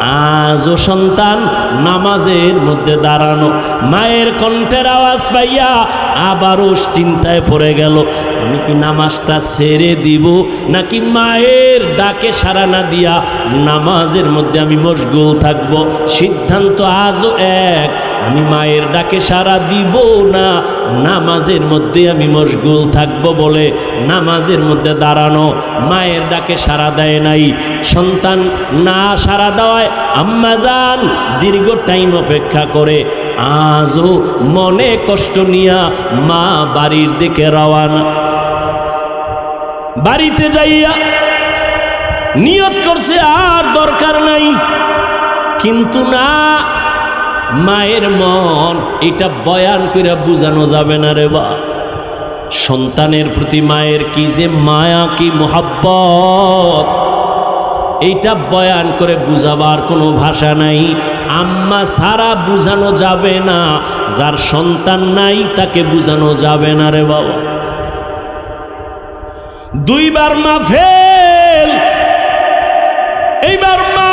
আজও সন্তান নামাজের মধ্যে দাঁড়ানো। মায়ের কণ্ঠের আওয়াজ পাইয়া আবারও চিন্তায় পড়ে গেল, আমি কি নামাজটা সেরে দিব নাকি মায়ের ডাকে সারা না দিয়া নামাজের মধ্যে আমি মশগুল থাকব? সিদ্ধান্ত আজও এক আমি মায়ের ডাকে সারা দিব না। নামাজের মধ্যে আমি মশগুল থাকব বলে নামাজের মধ্যে দাঁড়ানো মায়ের ডাকে সারা দেয় নাই। সন্তান না সারা দেওয়ায় আম্মা যান দীর্ঘ টাইম অপেক্ষা করে। আজও মনে কষ্ট নিয়া মা বাড়ির দিকে রওয়ানা বাড়িতে যাইয়া নিয়ত করছে, আর দরকার নাই। কিন্তু না মায়ের মন, এটা বয়ান করে বোঝানো যাবে না রে বা। সন্তানের প্রতি মায়ের কি যে মায়া, কি মোহাব্বত। এইটা বয়ান করে বুঝাবার কোনো ভাষা নাই। আম্মা সারা বুঝানো যাবে না, যার সন্তান নাই তাকে বুঝানো যাবে না রে বাবা। দুইবার মা ফেল, এইবার মা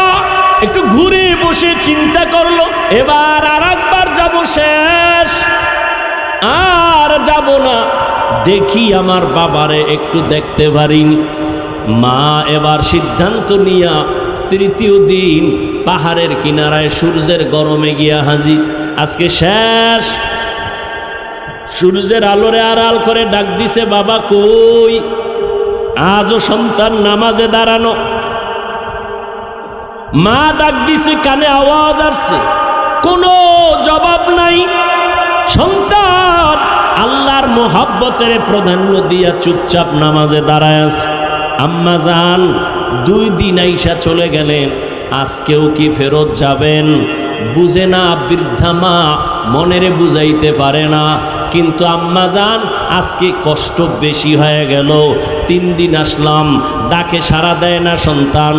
একটু ঘুরে বসে চিন্তা করল, এবার আর একবার যাব শেষ। আর যাব না। দেখি আমার বাবারে একটু দেখতে পারি। মা এবার সিদ্ধান্ত নিয়া তৃতীয় দিন পাহাড়ের কিনারায় সূর্যের গরমে গিয়া হাজি আজকে শেষ। সূর্যের আলোরে আড়াল করে ডাক দিছে, বাবা কই? আজও সন্তান নামাজে দাঁড়ানো। মা ডাক দিছে, কানে আওয়াজ আসছে। কোনো জবাব নাই। সন্তান আল্লাহর মোহাব্বতের প্রাধান্য দিয়া চুপচাপ নামাজে দাঁড়ায় আছে। আম্মা যান দুই দিন আইসা চলে গেলেন, আজকেও কি ফেরত যাবেন? বুঝে না বৃদ্ধা মা, মনেরে বুঝাইতে পারে না। কিন্তু আম্মা যান আজকে কষ্ট বেশি হয়ে গেল। তিন দিন আসলাম, ডাকে সারা দেয় না সন্তান।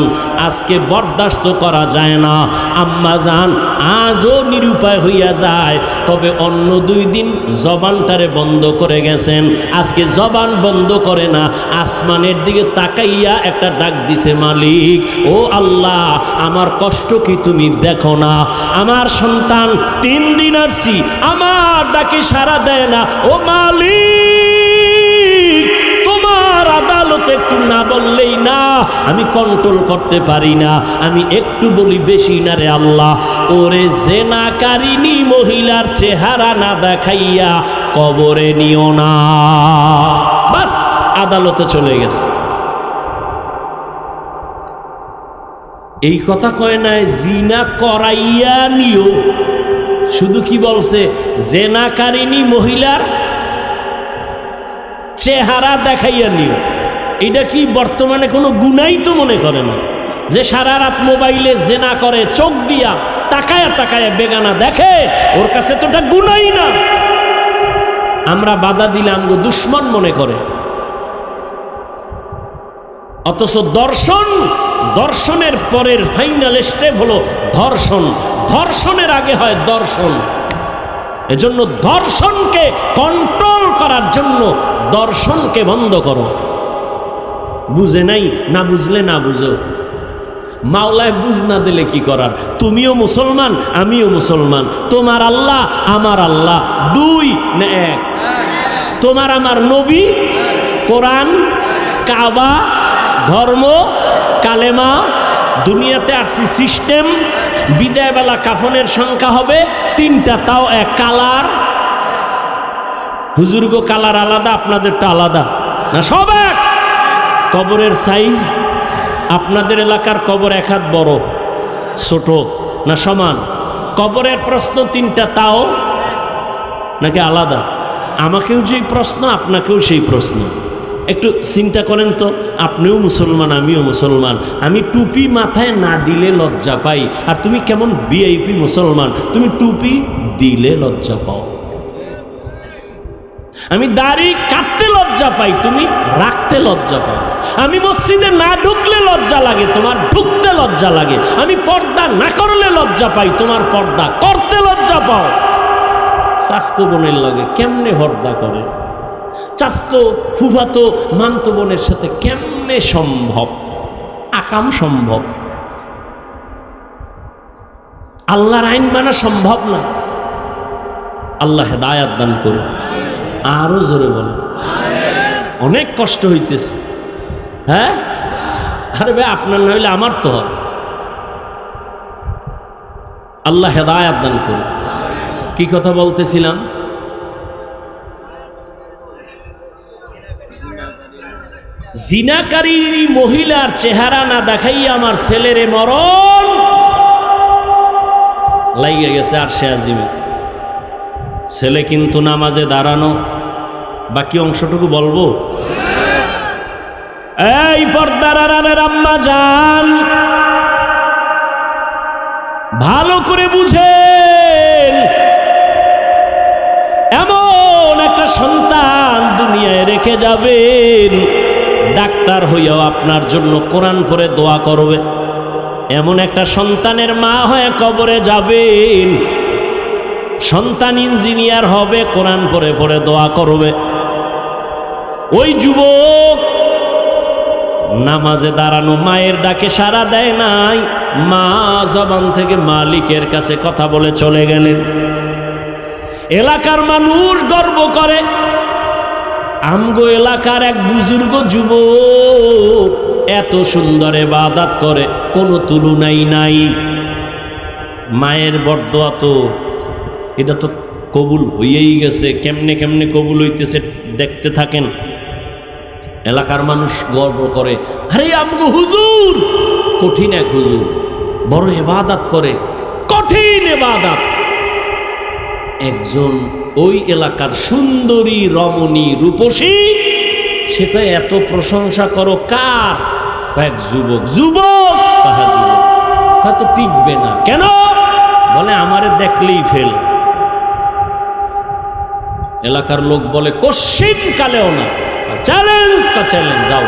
আজকে বরদাস্ত করা যায় না। আম্মা যান আজও নিরুপায় হইয়া যায়। তবে অন্য দুই দিন জবানটারে বন্ধ করে গেছেন। আজকে জবান বন্ধ করে না, আসমানের দিকে তাকাইয়া একটা ডাক দিছে মালিক, ও আল্লাহ, আমার কষ্ট কি তুমি দেখো না? আমার সন্তান, তিন দিন আসছি, আমার ডাকে সারা দেয় না। ও আদালতে একটু না বললেই না, আমি কন্ট্রোল করতে পারি না। আমি একটু বলি বেশি না রে আল্লাহ। ওরে জেনাকারিনী মহিলার চেহারা না দেখাইয়া কবরে নিও না। বাস, আদালতে চলে গেছে। এই কথা কয় নাই, জিনা করাইয়া নিও। শুধু কি বলছে? জেনাকারিনী মহিলার চেহারা দেখাইয়া নিও। এটা কি বর্তমানে কোনো গুনাই তো মনে করে না? যে সারা রাত মোবাইলে জেনা করে, চোখ দিয়া, তাকায়া তাকায়া বেগানা দেখে, ওর কাছে তো ওটা গুনাই না। আমরা বাধা দিলে আমগো দুশ্মন মনে করে। অথচ দর্শন, দর্শনের পরের ফাইনাল স্টেপ হলো ধর্ষণ। ধর্ষণের আগে হয় দর্শন। এজন্য ধর্ষণকে কন্ট্রোল করার জন্য দর্শনকে বন্ধ করো। বুঝে নাই? না বুঝলে না বুঝো। মাওলায় বুঝ না দিলে কি করার? তুমিও মুসলমান, আমিও মুসলমান। তোমার আল্লাহ, আমার আল্লাহ। দুই না এক। তোমার আমার নবী, কোরআন, কাবা ধর্ম, কালেমা, দুনিয়াতে আসছি সিস্টেম বিদায়বেলা কাফনের সংখ্যা হবে তিনটা, তাও এক কালার। হুজুরগো কালার আলাদা, আপনাদেরটা আলাদা। না, সব এক। কবরের সাইজ আপনাদের এলাকার কবর এক হাত বড়, ছোট, না সমান? কবরের প্রশ্ন তিনটা, তাও নাকি আলাদা? আমাকেও যেই প্রশ্ন, আপনাকেও সেই প্রশ্ন। একটু চিন্তা করেন তো, আপনিও মুসলমান, আমিও মুসলমান। আমি টুপি মাথায় না দিলে লজ্জা পাই। আর তুমি কেমন ভিআইপি মুসলমান, তুমি টুপি দিলে লজ্জা পাও। আমি দাড়ি কাটতে লজ্জা পাই, তুমি রাখতে লজ্জা পাও। আমি মসজিদে না ঢুকলে লজ্জা লাগে, তোমার ঢুকতে লজ্জা লাগে। আমি পর্দা না করলে লজ্জা পাই, তোমার পর্দা করতে লজ্জা পাও। স্বাস্থ্য বোনের লাগে কেমনে হর্দা করে? চাস্তো, ফুফাতো মামতো বোনের সাথে কেমনে সম্ভব? আকাম সম্ভব? আল্লাহর আইন মানা সম্ভব না। আল্লাহ হেদায়াত দান করুন। আরও জোরে বলেন। অনেক কষ্ট হইতেছে। হ্যাঁ? আরে ভাই, আপনার না হইলে আমার তো হয়। আল্লাহ হেদায়াত দান করুন। কি কথা বলতেছিলাম? জিনাকারী মহিলার চেহারা না দেখাই আমার ছেলেরে মরণ। লাইগে গেছে আর সে আজিমে। ছেলে কিন্তু নামাজে দাঁড়ানো। বাকি অংশটুকু বলব? এই পর্দার আম্মা যান ভালো করে বুঝেন। এমন একটা সন্তান দুনিয়ায় রেখে যাবেন। ডাক্তার হইয়াও আপনার জন্য কোরআন পরে দোয়া করবে। এমন একটা সন্তানের মা হয়ে কবরে যাবেন। সন্তান ইঞ্জিনিয়ার হবে, কোরআন পরে পরে দোয়া করবে। ওই যুবক নামাজে দাঁড়ানো, মায়ের ডাকে সাড়া দেয় নাই। মা জবান থেকে মালিকের কাছে কথা বলে চলে গেলেন। এলাকার মানুষ গর্ব করে আমগো এলাকার এক বুজুর্গ যুব এত সুন্দর বাদাত করে, কোনো তুলনাই নাই। মায়ের বরদোয়া তো, এটা তো কবুল হইয়েই গেছে, কেমনে কেমনে কবুল হইতেছে দেখতে থাকেন। এলাকার মানুষ গর্ব করে, আরে আমগো হুজুর, কঠিন এক হুজুর, বড় এবাদাত করে, কঠিন এবাদাত একজন ওই এলাকার সুন্দরী রমণী রূপসী, সে এত প্রশংসা করো কার? কয়েক যুবক যুবক তাহা যুবক। হয়তো টিকবে না। কেন? বলে, আমারে দেখলেই ফেল। এলাকার লোক বলে, কশ্চিন কালেও না। চ্যালেঞ্জ কা চ্যালেঞ্জ যাও।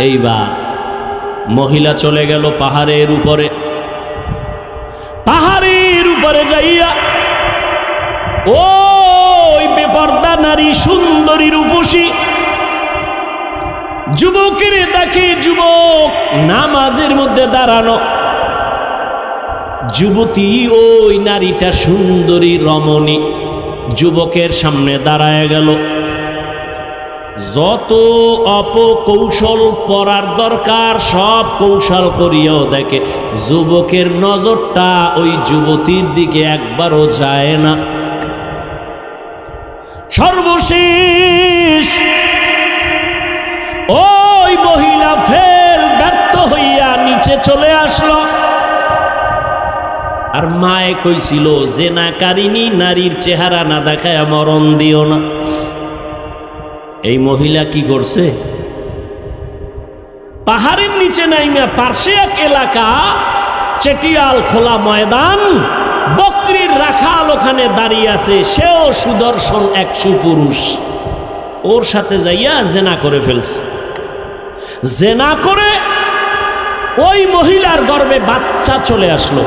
এইবার মহিলা চলে গেল পাহাড়ের উপরে। পাহাড়ের উপরে যাইয়া ওই বেপর্দা নারী সুন্দরী রূপসী। যুবকের দেখে যুবক নামাজের মধ্যে দাঁড়ানো। যুবতী, ওই নারীটা সুন্দরী, রমণী। যুবকের সামনে দাঁড়ায় গেল। যত অপকৌশল পড়ার দরকার, সব কৌশল করিয়াও দেখে। যুবকের নজরটা ওই যুবতীর দিকে একবারও যায় না। সর্বশেষ। ওই মহিলা ফেল ব্যর্থ হইয়া নিচে চলে আসলো। আর মায়ে কইছিল যে না কারিনী নারীর চেহারা না দেখায় মরণ দিও না। এই মহিলা কি করছে? পাহাড়ের নিচে নাইমা পার্শ্বে এক এলাকা, চেটিয়াল খোলা ময়দান বকরির রাখাল ওখানে দাঁড়িয়ে আছে, সেও সুদর্শন এক সুপুরুষ। ওর সাথে যাইয়া জেনা করে ফেলছে। জেনা করে ওই মহিলার গর্বে বাচ্চা চলে আসলো।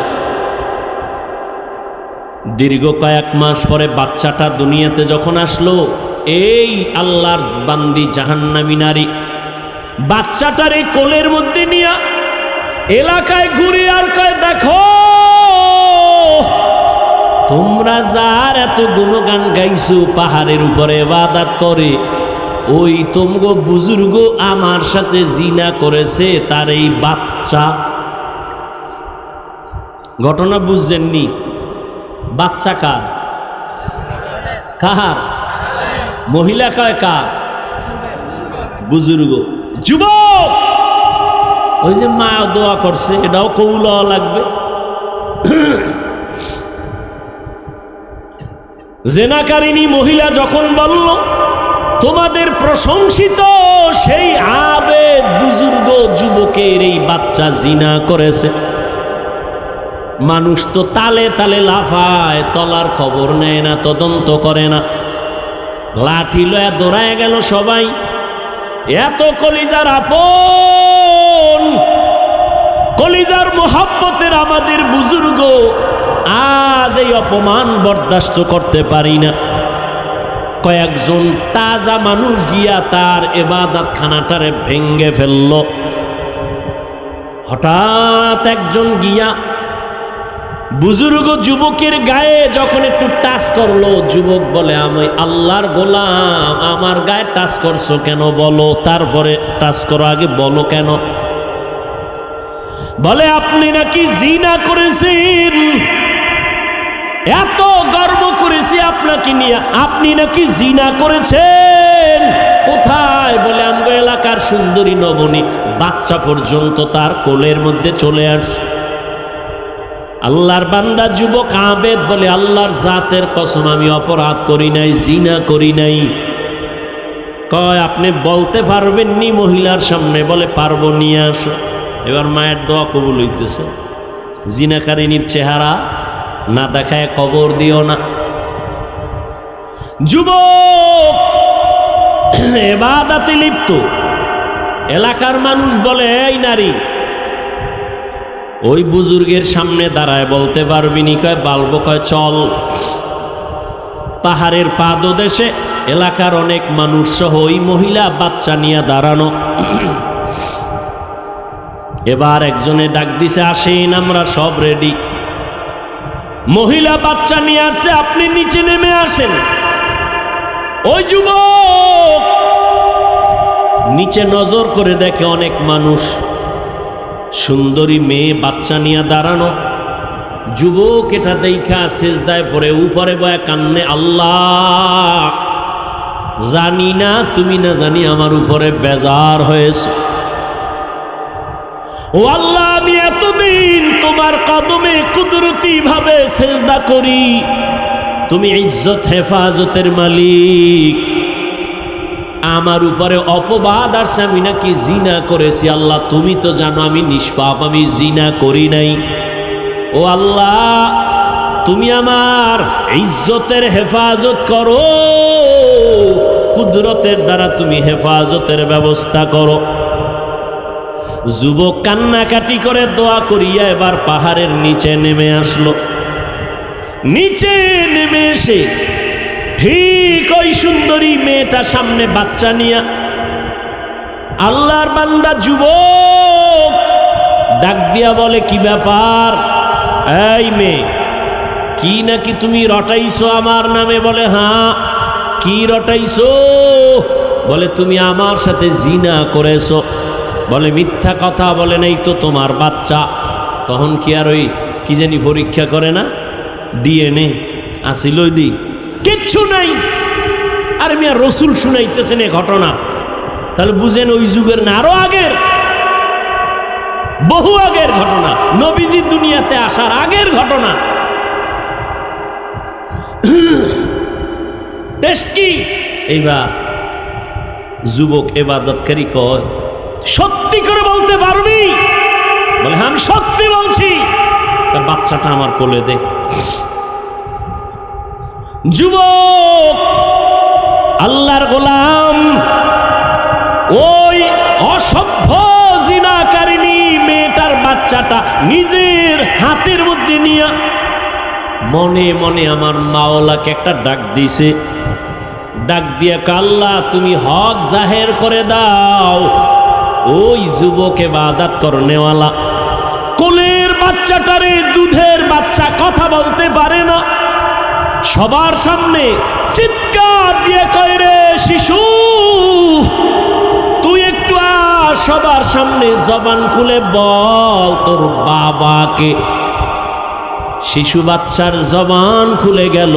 দীর্ঘ কয়েক মাস পরে বাচ্চাটা দুনিয়াতে যখন আসলো, এই আল্লাহর বান্দি জাহান্নামী নারী বাচ্চাটার এই কোলের মধ্যে নিয়া এলাকায় ঘুরে আর যার এত গুণগান গাইছো, পাহাড়ের উপরে বাদাত করে। ওই তোমগো বুজুর্গ আমার সাথে জিনা করেছে, তার এই বাচ্চা। ঘটনা বুঝছেননি? বাচ্চা কার? কার? মহিলা কয় কার? বুজুর্গ। যুবক! ওই যে মা দোয়া করছে, এটাও হওয়া লাগবে। জেনাকারিনী মহিলা যখন বলল, তোমাদের প্রশংসিত সেই আবেদ বুজুর্গ যুবকের এই বাচ্চা জিনা করেছে। মানুষ তো তালে তালে লাফায়, তলার খবর নেয় না, তদন্ত করে না। লাঠি লয়া দৌড়ায় গেল সবাই। এত কলিজার আপন, কলিজার মোহাব্বতের আমাদের বুজুর্গ আজ এই অপমান বরদাস্ত করতে পারি না। কয়েকজন তাজা মানুষ গিয়া তার এবাদাত খানাটারে ভেঙ্গে ফেলল। হঠাৎ একজন গিয়া বুজুর্গ যুবকের গায়ে যখন একটু টাচ করল, যুবক বলে, আমি আল্লাহর গোলাম, আমার গায়ে টাচ করছ কেন বলো? তারপরে টাচ করো, আগে বলো কেন? বলে, আপনি নাকি জিনা করেছেন? এত গর্ব করেছি আপনাকে নিয়ে। আপনি নাকি জিনা করেছেন? কোথায়? বলে, আমগো এলাকার সুন্দরী নবনী বাচ্চা পর্যন্ত তার কোলের মধ্যে চলে আসছে। আল্লাহর বান্দা যুবক আবেদ বলে, আল্লাহর জাতের কসম আমি অপরাধ করি নাই, জিনা করি নাই। কয়, আপনি বলতে পারবেন নি মহিলার সামনে? বলে, পারব, নিয়ে আসো। এবার মায়ের দোয়া কবুল হইতেছে। জিনাকারিনীর চেহারা না দেখায় কবর দিও না। যুবক, এবাদাতে লিপ্ত। এলাকার মানুষ বলে, এই নারী। ওই বুজুর্গের সামনে দাঁড়ায় বলতে পারবি নি, কয়, বালবো, কয়, চল। পাহাড়ের পাদদেশে এলাকার অনেক মানুষ সহ ওই মহিলা বাচ্চা নিয়ে দাঁড়ানো। এবার একজনে ডাক দিছে, আসেন, আমরা সব রেডি মহিলা বাচ্চা নিয়ে আসছে, আপনি নিচে নেমে আসেন। ওই যুবক! নিচে নজর করে দেখে অনেক মানুষ। সুন্দরী মেয়ে বাচ্চা নিয়ে দাঁড়ানো। যুবক এটা দেখা শেষদায় পরে উপরে বয়া কান্নে, আল্লাহ, জানি না, তুমি না জানি আমার উপরে বেজার হয়েছে। ও আল্লাহ! কদমে কুদরতি ভাবে সেজদা করি। তুমি ইজ্জত, হেফাজতের মালিক। আমার উপরে অপবাদ আসছে, আমি নাকি জিনা করেছি। আল্লাহ, তুমি তো জানো আমি নিষ্পাপ, আমি জিনা করি নাই। ও আল্লাহ, তুমি আমার ইজ্জতের হেফাজত করো। কুদরতের দ্বারা তুমি হেফাজতের ব্যবস্থা করো। যুবক কান্নাকাটি করে দোয়া করিয়া এবার পাহাড়ের নিচে নেমে আসলো। নিচে নেমে এসে ঠিক ওই সুন্দরী মেয়েটা সামনে বাচ্চা নিয়া আল্লাহর বান্দা যুবক ডাক দিয়া বলে, কি ব্যাপার? এই মেয়ে, কি নাকি তুমি রটাইছো আমার নামে? বলে হ্যাঁ কি রটাইছো? বলে, তুমি আমার সাথে জিনা করেছ। বলে, মিথ্যা কথা বলে নেই তো তোমার বাচ্চা? তখন কি আর ওই কি জানি পরীক্ষা করে না? ডিএনএ আসিল দি। কিচ্ছু নাই। আর মিয়া রসুল শুনাইতেছেন এ ঘটনা। তাহলে বুঝেন ওই যুগের না, আরও আগের। বহু আগের ঘটনা। নবীজি দুনিয়াতে আসার আগের ঘটনা। টেস্ট কি? এইবার যুবক এবাদতকারী কয় সত্যি করে বলতে পারবি? বলে হ্যাঁ আমি সত্যি বলছি। তার বাচ্চাটা আমার কোলে দে। যুবক, আল্লাহর গোলাম, ওই অসভ্য জিনাকারিনী মেয়েটার বাচ্চাটা নিজের হাতের মধ্যে নিয়ে মনে মনে আমার মাওলাকে একটা ডাক দিছে ডাক দিয়ে কাল্লা, তুমি হক জাহের করে দাও। ওই যুবকে বাদাত করনেওয়ালা কোলের বাচ্চাটারে দুধের বাচ্চা কথা বলতে পারে না। সবার সামনে চিৎকার দিয়ে কয় রে, শিশু, তুই একটু আর সবার সামনে জবান খুলে বল তোর বাবাকে। শিশু বাচ্চার জবান খুলে গেল।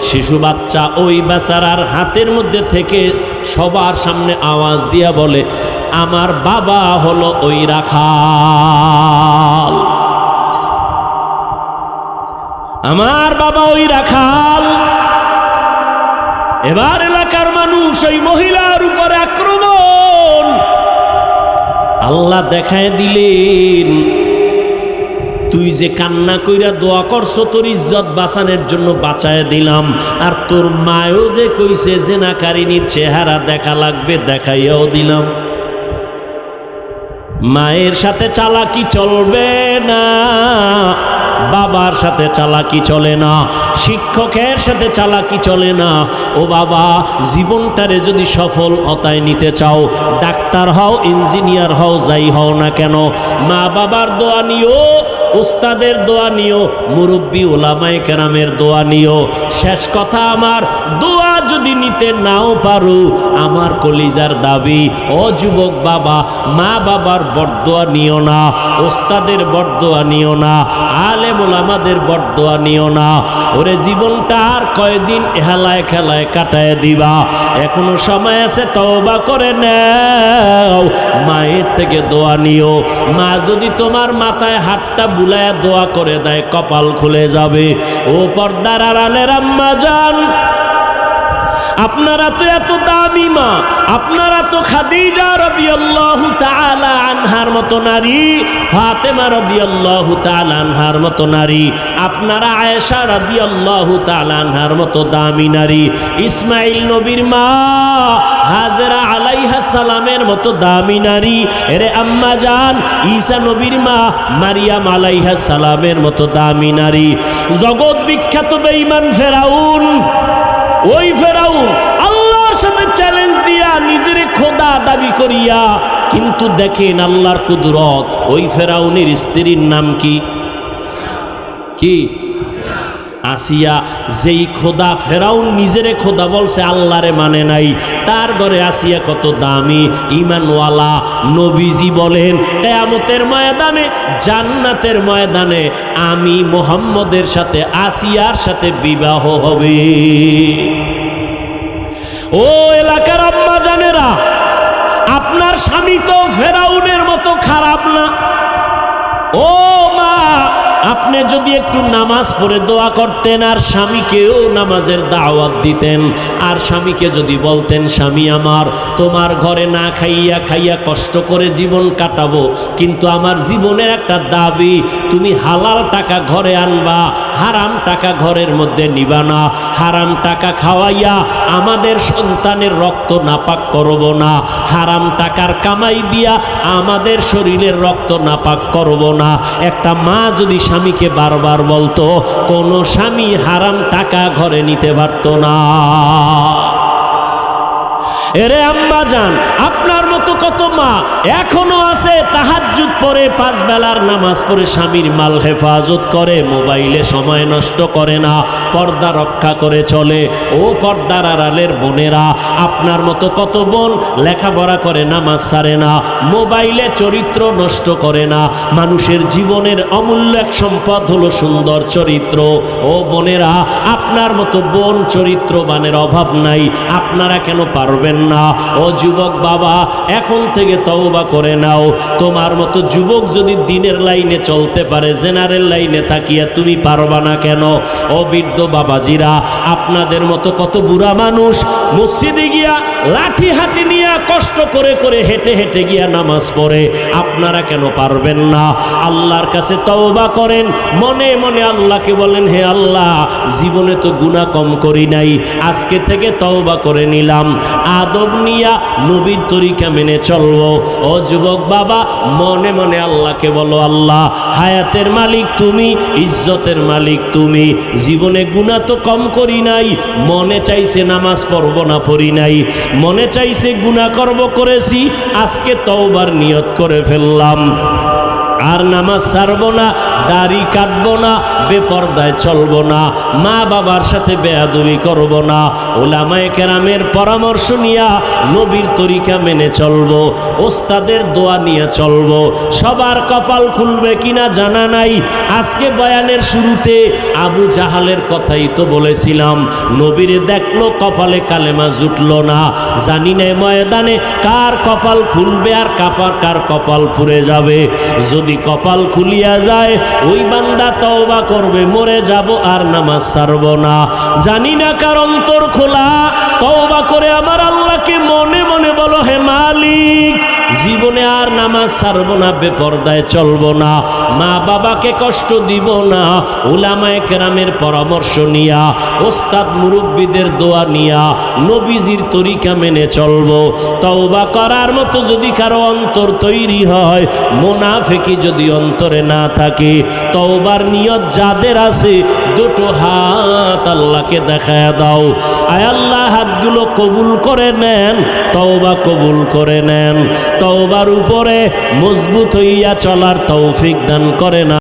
শিশু বাচ্চা ওই বেচারার হাতের মধ্যে থেকে সবার সামনে আওয়াজ দিয়া বলে, আমার বাবা হলো ওই রাখাল। আমার বাবা ওই রাখাল। এবার এলাকার মানুষ ওই মহিলার উপরে আক্রমণ। আল্লাহ দেখায় দিলেন তুই যে কান্না কইরা দোয়া করছ, তোর ইজ্জত বাঁচানোর জন্য বাঁচায় দিলাম। আর তোর মায়ও যে কইছে যে নাকারিনীর চেহারা দেখা লাগবে, দেখাইয়াও দিলাম। মায়ের সাথে চালাকি চলবে না। বাবার সাথে চালাকি চলে না, শিক্ষকের সাথে চালাকি চলে না। ও বাবা, জীবনটারে যদি সফল অতায় নিতে চাও, ডাক্তার হও, ইঞ্জিনিয়ার হও, যাই হও না কেন, মা বাবার দোয়া নিও, উস্তাদের দোয়া নিও, মুরব্বী ওলামাই কেরামের দোয়া নিও। শেষ কথা আমার, দোয়া যদি নিতে নাও পারো, আমার কলিজার দাবি, ও যুবক বাবা, মা বাবার বরদোয়া নিও না ওস্তাদের বরদোয়া নিও না আলে মোলামাদের বরদোয়া নিও না। ওরে জীবনটা আর কয়দিন হেলায় খেলায় কাটায় দিবা। এখনও সময় আছে, তওবা করে নাও। মায়ের থেকে দোয়া নিও। মা যদি তোমার মাথায় হাতটা বুলায় দোয়া করে দেয়, কপাল খুলে যাবে। ও পর্দার আড়ালের আম্মা যান আপনারা তো এত দামি মা, আপনারা তো খাদিজা রাদিয়াল্লাহু তাআলা আনহার মতো নারী, ফাতেমা রাদিয়াল্লাহু তাআলা আনহার মতো নারী, আপনারা আয়েশা রাদিয়াল্লাহু তাআলা আনহার মতো দামি নারী, ইসমাইল নবীর মা, হাজেরা আলাইহা সালামের মতো দামি নারী, এরে আম্মা জান, ঈসা নবীর মা, মারিয়াম আলাইহা সালামের মতো দামি নারী, জগৎ বিখ্যাত বেঈমান ফেরাউন ওই ফেরাউন, আল্লাহর সাথে চ্যালেঞ্জ দিয়া নিজের খোদা দাবি করিয়া, কিন্তু দেখেন আল্লাহর কুদরত, ওই ফেরাউনের স্ত্রীর নাম কি? কি? আসিয়া যেই খোদা ফেরাউন নিজেরে খোদা বলছে, আল্লাহরে মানে নাই। তার ঘরে আসিয়া কত দামি ইমানওয়ালা নবীজি বলেন, কেয়ামতের ময়দানে, জান্নাতের ময়দানে আমি মোহাম্মদের সাথে আসিয়ার সাথে বিবাহ হবে। ও এলাকার আম্মা জানেরা আপনার স্বামী তো ফেরাউনের মতো খারাপ না। ও আপনি যদি একটু নামাজ পড়ে দোয়া করতেন আর স্বামীকেও নামাজের দাওয়াত দিতেন, আর স্বামীকে যদি বলতেন, স্বামী আমার, তোমার ঘরে না খাইয়া খাইয়া কষ্ট করে জীবন কাটাবো, কিন্তু আমার জীবনের একটা দাবি, তুমি হালাল টাকা ঘরে আনবা, হারাম টাকা ঘরের মধ্যে নিবা না, হারাম টাকা খাওয়াইয়া আমাদের সন্তানের রক্ত নাপাক করব না, হারাম টাকার কামাই দিয়া আমাদের শরীরের রক্ত নাপাক করব না। একটা মা যদি স্বামীকে বারবার বলতো কোনো স্বামী হারাম টাকা ঘরে নিতে পারত না। এরে আম্মা যান আপনার মতো কত মা এখনও আছে, তাহাজ্জুদ পরে পাঁচ বেলার নামাজ পড়ে স্বামীর মাল হেফাজত করে, মোবাইলে সময় নষ্ট করে না, পর্দা রক্ষা করে চলে। ও পর্দার আড়ালের বোনেরা, আপনার মতো কত বোন লেখাপড়া করে, নামাজ সারে না, মোবাইলে চরিত্র নষ্ট করে না, মানুষের জীবনের অমূল্য এক সম্পদ হলো সুন্দর চরিত্র। ও বোনেরা, আপনার মতো বোন চরিত্রবানের অভাব নাই, আপনারা কেন পারবেন না। ও যুবক বাবা, এখন থেকে তওবা করে নাও। তোমার মতো যুবক যদি দিনের লাইনে চলতে পারে, জেনারেল লাইনে তাকিয়া তুমি পারবা না কেন? ও বৃদ্ধ বাবাজিরা, আপনাদের মতো কত বুড়া মানুষ মসজিদে গিয়া লাঠি হাতে নিয়ে কষ্ট করে করে হেঁটে হেঁটে গিয়া নামাজ পড়ে, আপনারা কেন পারবেন না? আল্লাহর কাছে তওবা করেন, মনে মনে আল্লাহকে বলেন, হে আল্লাহ, জীবনে তো গুণা কম করি নাই, আজকে থেকে তওবা করে নিলাম। আদব নিয়া নবীর তরিকা মেনে চলবো। ও যুবক বাবা, মনে মনে আল্লাহকে বলো, আল্লাহ, হায়াতের মালিক তুমি, ইজ্জতের মালিক তুমি। জীবনে গুণা তো কম করি নাই, মনে চাইছে নামাজ পড়ব না পড়ি নাই। মনে চাইছে গুণা করব করেছি, আজকে তওবার নিয়ত করে ফেললাম। আর নামাজ ছাড়বো না, দাড়ি কাটবো না, বেপর্দায় চলবো না, মা বাবার সাথে বেয়াদুবি করব না। ওলামায়ে কেরামের পরামর্শ নিয়া নবীর তরিকা মেনে চলবো, ওস্তাদের দোয়া নিয়ে চলবো। সবার কপাল খুলবে কিনা জানা নাই। আজকে বয়ানের শুরুতে আবু জাহালের কথাই তো বলেছিলাম, নবীরে দেখল কপালে কালেমা জুটলো না। জানি না ময়দানে কার কপাল খুলবে আর কাপার কার কপাল পুড়ে যাবে। যদি কপাল খুলিয়া যায়, ওই বান্দা তওবা করবে, মরে যাব আর নামাজ ছাড়ব না। জানি না কারণ তোর খোলা, তওবা করে আমার জীবনে আর নামাজ ছাড়বো না, বেপর্দায় চলবো না। মা বাবাকে কষ্ট দিব না, উলামায়ে কেরামের পরামর্শ নিয়া, ওস্তাদ মুরব্বীদের দোয়া নিয়া, নবীজির তরিকা মেনে চলবো। তওবা করার মতো যদি কারও অন্তর তৈরি হয়, মোনাফেকি যদি অন্তরে না থাকে, তওবার নিয়ত যাদের আছে, দুটো হাত আল্লাহকে দেখায় দাও। আয় আল্লাহ, হাতগুলো কবুল করে নেন, তওবা কবুল করে নেন। তওবার উপরে মজবুত হইয়া চলার তৌফিক দান করে না।